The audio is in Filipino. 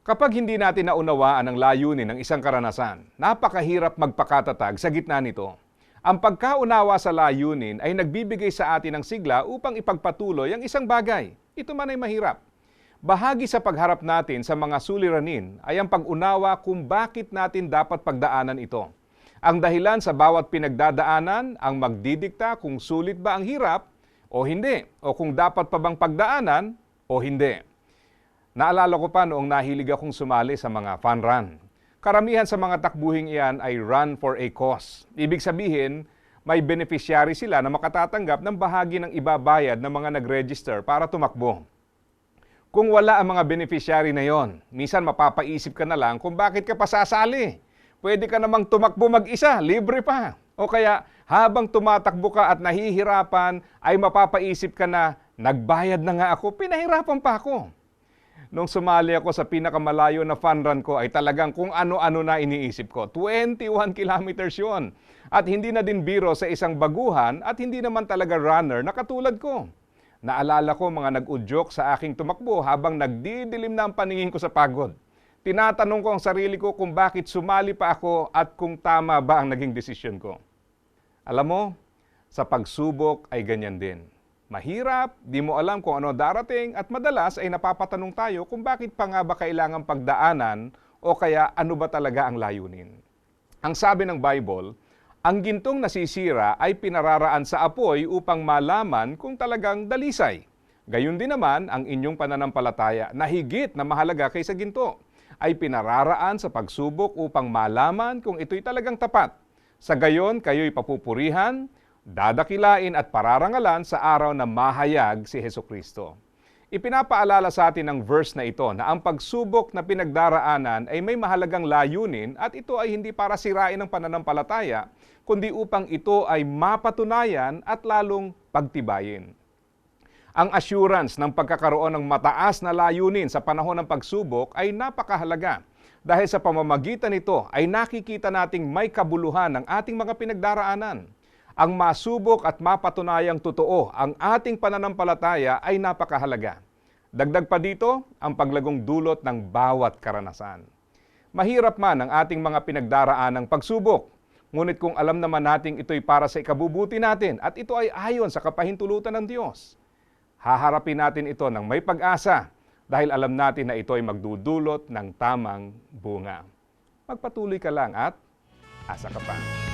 Kapag hindi natin naunawaan ang layunin ng isang karanasan, napakahirap magpakatatag sa gitna nito. Ang pagkaunawa sa layunin ay nagbibigay sa atin ng sigla upang ipagpatuloy ang isang bagay. Ito man ay mahirap. Bahagi sa pagharap natin sa mga suliranin ay ang pag-unawa kung bakit natin dapat pagdaanan ito. Ang dahilan sa bawat pinagdadaanan ang magdidikta kung sulit ba ang hirap o hindi, o kung dapat pa bang pagdaanan o hindi. Naalala ko pa noong nahilig akong sumali sa mga fun run. Karamihan sa mga takbuhing iyan ay run for a cause. Ibig sabihin, may beneficiary sila na makatatanggap ng bahagi ng ibabayad ng mga nag-register para tumakbo. Kung wala ang mga beneficiary na yon, minsan mapapaisip ka na lang kung bakit ka pa sasali. Pwede ka namang tumakbo mag-isa, libre pa. O kaya habang tumatakbo ka at nahihirapan, ay mapapaisip ka na, nagbayad na nga ako, pinahirapan pa ako. Nung sumali ako sa pinakamalayo na fun run ko ay talagang kung ano-ano na iniisip ko. 21 kilometers yon. At hindi na din biro sa isang baguhan at hindi naman talaga runner na katulad ko. Naalala ko mga nag-udyok sa aking tumakbo habang nagdidilim na ang paningin ko sa pagod. Tinatanong ko ang sarili ko kung bakit sumali pa ako at kung tama ba ang naging desisyon ko. Alam mo, sa pagsubok ay ganyan din. Mahirap, di mo alam kung ano darating at madalas ay napapatanong tayo kung bakit pa nga ba kailangang pagdaanan o kaya ano ba talaga ang layunin. Ang sabi ng Bible, ang gintong nasisira ay pinararaan sa apoy upang malaman kung talagang dalisay. Gayun din naman ang inyong pananampalataya na higit na mahalaga kaysa ginto ay pinararaan sa pagsubok upang malaman kung ito'y talagang tapat. Sa gayon, kayo'y papupurihan, dadakilain at pararangalan sa araw na mahayag si Heso Kristo. Ipinapaalala sa atin ng verse na ito na ang pagsubok na pinagdaraanan ay may mahalagang layunin at ito ay hindi para sirain ang pananampalataya, kundi upang ito ay mapatunayan at lalong pagtibayin. Ang assurance ng pagkakaroon ng mataas na layunin sa panahon ng pagsubok ay napakahalaga dahil sa pamamagitan nito ay nakikita nating may kabuluhan ng ating mga pinagdaraanan. Ang masubok at mapatunayang totoo ang ating pananampalataya ay napakahalaga. Dagdag pa dito ang paglagong dulot ng bawat karanasan. Mahirap man ang ating mga pinagdaraan ng pagsubok, ngunit kung alam naman nating ito'y para sa ikabubuti natin at ito ay ayon sa kapahintulutan ng Diyos, haharapin natin ito ng may pag-asa dahil alam natin na ito ay magdudulot ng tamang bunga. Magpatuloy ka lang at asa ka pa.